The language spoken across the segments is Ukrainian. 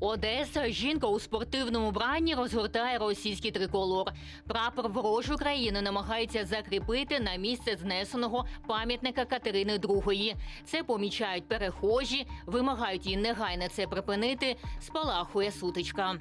Одеса жінка у спортивному бранні розгортає російський триколор. Прапор ворожої країни намагається закріпити на місце знесеного пам'ятника Катерини II. Це помічають перехожі, вимагають їй негайно це припинити. Спалахує сутичка.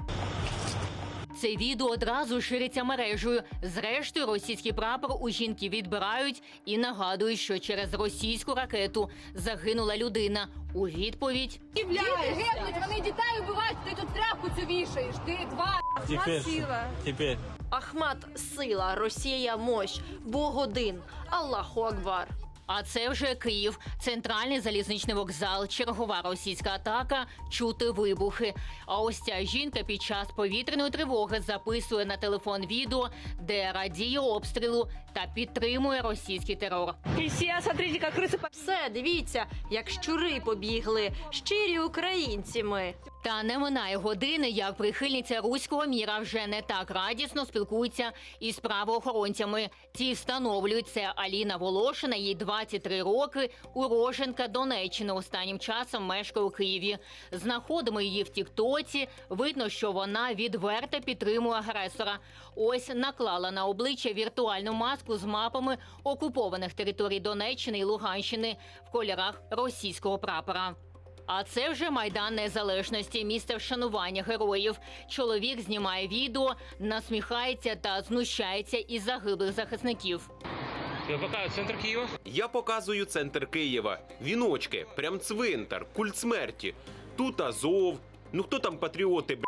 Це відео одразу шириться мережею. Зрештою, російський прапор у жінки відбирають і нагадують, що через російську ракету загинула людина. У відповідь Діти гибнуть, вони дітей вбивають, ти тут тряпку цю вішаєш, ти два. Теперь, сила. теперь. Ахмат сила, Росія мощ, Бог один, Аллаху Акбар. А це вже Київ, центральний залізничний вокзал, чергова російська атака, чути вибухи. А ось ця жінка під час повітряної тривоги записує на телефон відео, де радіє обстрілу та підтримує російський терор. Все, дивіться, як щури побігли, щирі українці ми. Та не минає години, як прихильниця руського міра вже не так радісно спілкується із правоохоронцями. Ті встановлюють це Аліна Волошина, їй 23 роки, уроженка Донеччини. Останнім часом мешкає у Києві. Знаходимо її в Тіктоці. Видно, що вона відверто підтримує агресора. Ось наклала на обличчя віртуальну маску з мапами окупованих територій Донеччини і Луганщини в кольорах російського прапора. А це вже майдан незалежності, місце вшанування героїв. Чоловік знімає відео, насміхається та знущається із загиблих захисників. Я показую центр Києва. Я показую центр Києва. Віночки, прям цвинтар, культ смерті. Тут Азов. Ну хто там патріоти, б***?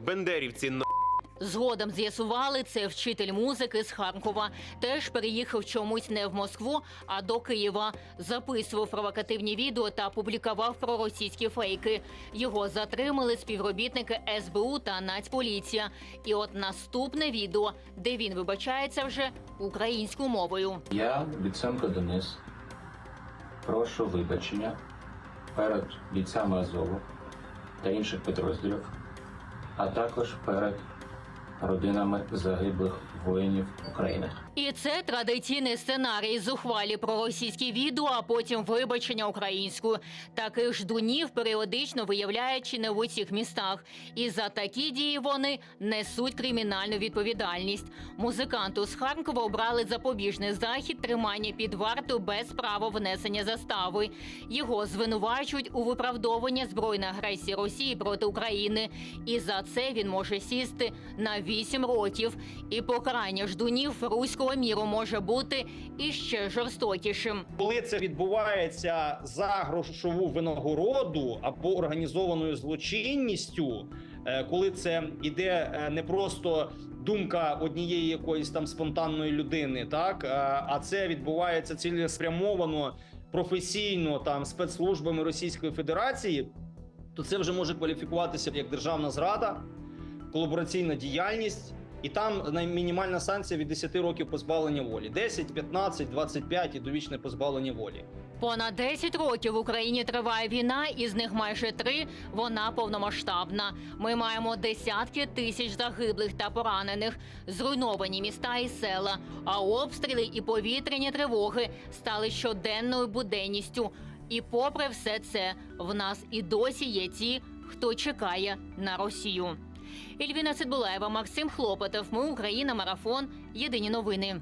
Бендерівці на. Згодом з'ясували, це вчитель музики з Харкова. Теж переїхав чомусь не в Москву, а до Києва. Записував провокативні відео та публікував проросійські фейки. Його затримали співробітники СБУ та Нацполіція. І от наступне відео, де він вибачається вже українською мовою. Я, Біценко Денис, прошу вибачення перед бійцями Азову та інших підрозділів, а також перед родинами загиблих воїнів України. І це традиційний сценарій зухвалі про російські відео, а потім вибачення українською. Таких ждунів періодично виявляють чи не в усіх містах. І за такі дії вони несуть кримінальну відповідальність. Музиканту з Харкова обрали запобіжний захід тримання під вартою без права внесення застави. Його звинувачують у виправдовуванні збройної агресії Росії проти України. І за це він може сісти на 8 років. І покарання ждунів руського міру може бути іще жорстокішим. Коли це відбувається за грошову винагороду або організованою злочинністю, е, коли це іде е, не просто думка однієї якоїсь там спонтанної людини, так е, а це відбувається цілеспрямовано професійно там спецслужбами Російської Федерації, то це вже може кваліфікуватися як державна зрада, колабораційна діяльність. І там мінімальна санкція від 10 років позбавлення волі: 10, 15, 25 і довічне позбавлення волі. Понад 10 років в Україні триває війна, із них майже три вона повномасштабна. Ми маємо десятки тисяч загиблих та поранених, зруйновані міста і села. А обстріли і повітряні тривоги стали щоденною буденністю. І попри все це, в нас і досі є ті, хто чекає на Росію. Ільвіна Сидбулаєва, Максим Хлопотов. Ми Україна. Марафон. Єдині новини.